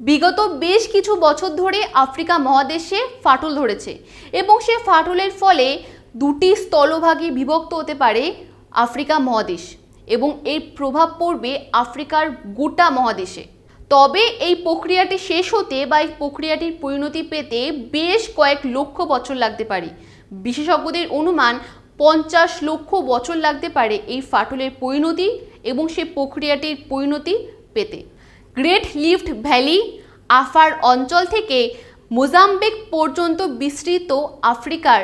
বিগত বেশ কিছু বছর ধরে আফ্রিকা মহাদেশে ফাটল ধরেছে এবং সে ফাটলের ফলে দুটি স্থলভাগে বিভক্ত হতে পারে আফ্রিকা মহাদেশ এবং এর প্রভাব পড়বে আফ্রিকার গোটা মহাদেশে। তবে এই প্রক্রিয়াটি শেষ হতে বা এই প্রক্রিয়াটির পরিণতি পেতে বেশ কয়েক লক্ষ বছর লাগতে পারে। বিশেষজ্ঞদের অনুমান পঞ্চাশ লক্ষ বছর লাগতে পারে এই ফাটলের পরিণতি এবং সেই প্রক্রিয়াটির পরিণতি পেতে। গ্রেট লিফট ভ্যালি আফার অঞ্চল থেকে মোজাম্বিক পর্যন্ত বিস্তৃত আফ্রিকার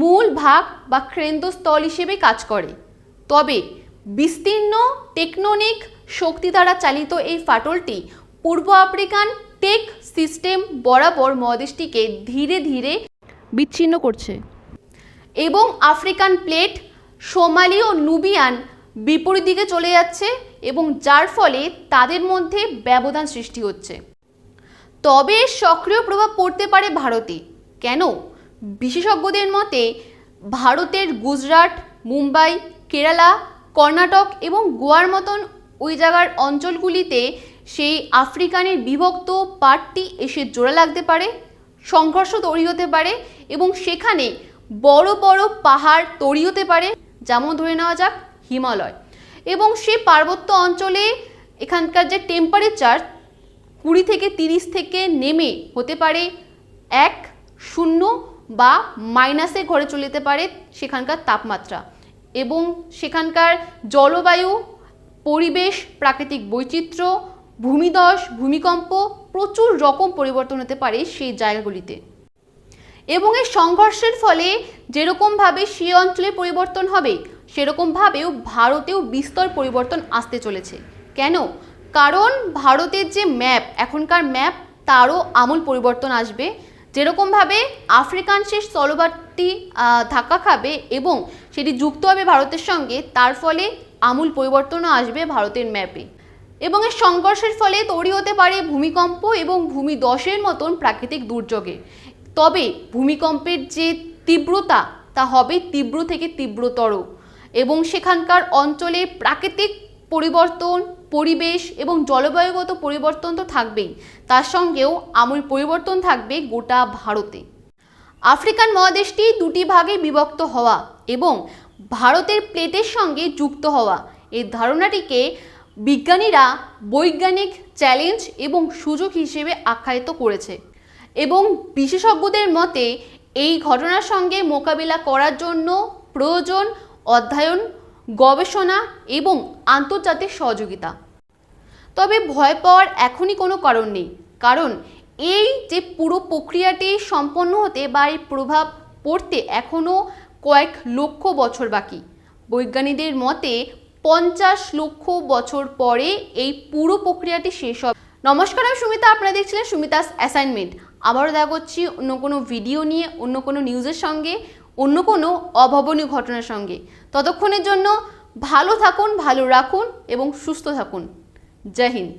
মূল ভাগ বা কেন্দ্রস্থল হিসেবে কাজ করে। তবে বিস্তীর্ণ টেকনোনিক শক্তি দ্বারা চালিত এই ফাটলটি পূর্ব আফ্রিকান টেক সিস্টেম বরাবর মহাদেশটিকে ধীরে ধীরে বিচ্ছিন্ন করছে। এবং আফ্রিকান প্লেট, সোমালি ও নুবিয়ান বিপরীত দিকে চলে যাচ্ছে এবং যার ফলে তাদের মধ্যে ব্যবধান সৃষ্টি হচ্ছে। তবে সক্রিয় প্রভাব পড়তে পারে ভারতে। কেন? বিশেষজ্ঞদের মতে, ভারতের গুজরাট, মুম্বাই, কেরালা, কর্ণাটক এবং গোয়ার মতন ওই জায়গার অঞ্চলগুলিতে সেই আফ্রিকানের বিভক্ত পার্টটি এসে জোড়া লাগতে পারে, সংঘর্ষ তৈরি হতে পারে এবং সেখানে বড় বড় পাহাড় তৈরি হতে পারে। যেমন ধরে নেওয়া যাক হিমালয়। এবং সেই পার্বত্য অঞ্চলে এখানকার যে টেম্পারেচার কুড়ি থেকে তিরিশ থেকে নেমে হতে পারে এক, শূন্য বা মাইনাসের ঘরে চলে যেতে পারে সেখানকার তাপমাত্রা। এবং সেখানকার জলবায়ু, পরিবেশ, প্রাকৃতিক বৈচিত্র্য ভূমিধস ভূমিকম্প প্রচুর রকম পরিবর্তন হতে পারে সেই জায়গাগুলিতে। এবং এই সংঘর্ষের ফলে যেরকমভাবে সে অঞ্চলে পরিবর্তন হবে সেরকমভাবেও ভারতেও বিস্তর পরিবর্তন আসতে চলেছে। কেন? কারণ ভারতের যে ম্যাপ, এখনকার ম্যাপ, তারও আমূল পরিবর্তন আসবে। যেরকমভাবে আফ্রিকান শেষ স্থলভাগটি ধাক্কা খাবে এবং সেটি যুক্ত হবে ভারতের সঙ্গে, তার ফলে আমূল পরিবর্তনও আসবে ভারতের ম্যাপে। এবং এর সংঘর্ষের ফলে তৈরি হতে পারে ভূমিকম্প এবং ভূমিদশের মতন প্রাকৃতিক দুর্যোগে। তবে ভূমিকম্পের যে তীব্রতা, তা হবে তীব্র থেকে তীব্রতর। এবং সেখানকার অঞ্চলে প্রাকৃতিক পরিবর্তন, পরিবেশ এবং জলবায়ুগত পরিবর্তন তো থাকবেই। তার সঙ্গেও আমূল পরিবর্তন থাকবে গোটা ভারতে। আফ্রিকান মহাদেশটি দুটি ভাগে বিভক্ত হওয়া এবং ভারতের প্লেটের সঙ্গে যুক্ত হওয়া। এই ধারণাটিকে বিজ্ঞানীরা বৈজ্ঞানিক চ্যালেঞ্জ এবং সুযোগ হিসেবে আখ্যায়িত করেছে এবং বিশেষজ্ঞদের মতে, এই ঘটনার সঙ্গে মোকাবিলা করার জন্য প্রয়োজন অধ্যয়ন, গবেষণা এবং আন্তর্জাতিক সহযোগিতা। তবে ভয় পাওয়ার এখনই কোনো কারণ নেই, কারণ এই যে পুরো প্রক্রিয়াটি সম্পন্ন হতে বা এর প্রভাব পড়তে এখনও কয়েক লক্ষ বছর বাকি। বৈজ্ঞানিকদের মতে পঞ্চাশ লক্ষ বছর পরে এই পুরো প্রক্রিয়াটি শেষ হবে। নমস্কার, আমি সুমিতা, আপনারা দেখছিলেন সুমিতাস অ্যাসাইনমেন্ট। আবারও দেখা করছি অন্য কোনো ভিডিও নিয়ে, অন্য কোনো নিউজের সঙ্গে। অন্য কোনো অভাবনীয় ঘটনার সঙ্গে। ততক্ষণের জন্য ভালো থাকুন, ভালো রাখুন এবং সুস্থ থাকুন। জয় হিন্দ।